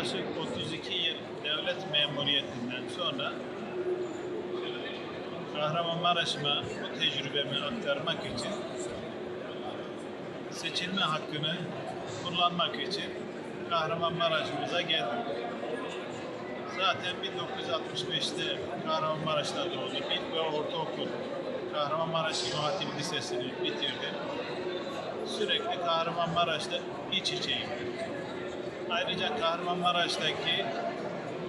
yaklaşık 32 yıl devlet memuriyetinden sonra Kahramanmaraş'ıma bu tecrübemi aktarmak için seçilme hakkını kullanmak için Kahramanmaraş'ımıza geldim. Zaten 1965'te Kahramanmaraş'ta doğdum. İlk ve ortaokul Kahramanmaraş İmam Lisesi'ni bitirdim. Sürekli Kahramanmaraş'ta iç içeyim. Ayrıca Kahramanmaraş'taki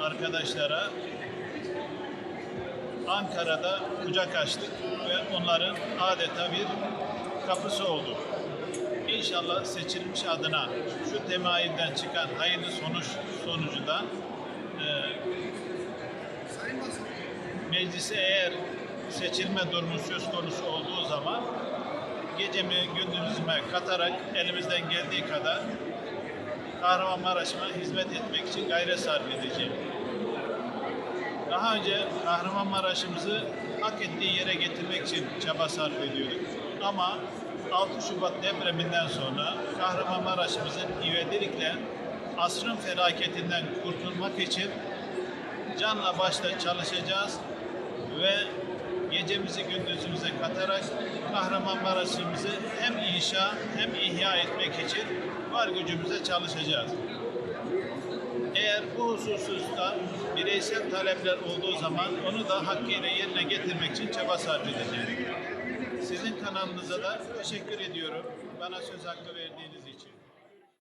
arkadaşlara Ankara'da kucak açtık ve onların adeta bir kapısı olduk. İnşallah seçilmiş adına şu temayülden çıkan hayırlı sonuç sonucu da e, meclise eğer seçilme durumu söz konusu olduğu zaman gecemi gündüzüme katarak elimizden geldiği kadar Kahramanmaraş'ıma hizmet etmek için gayret sarf edeceğim. Daha önce Kahramanmaraş'ımızı hak ettiği yere getirmek için çaba sarf ediyorduk. Ama 6 Şubat depreminden sonra Kahramanmaraş'ımızın ivedilikle asrın felaketinden kurtulmak için canla başla çalışacağız ve gecemizi gündüzümüze katarak Kahramanmaraş'ımızı hem inşa hem ihya etmek için var gücümüze çalışacağız. Eğer bu hususta bireysel talepler olduğu zaman onu da hakkıyla yerine getirmek için çaba sarf edeceğim. Sizin kanalınıza da teşekkür ediyorum. Bana söz hakkı verdiğiniz için.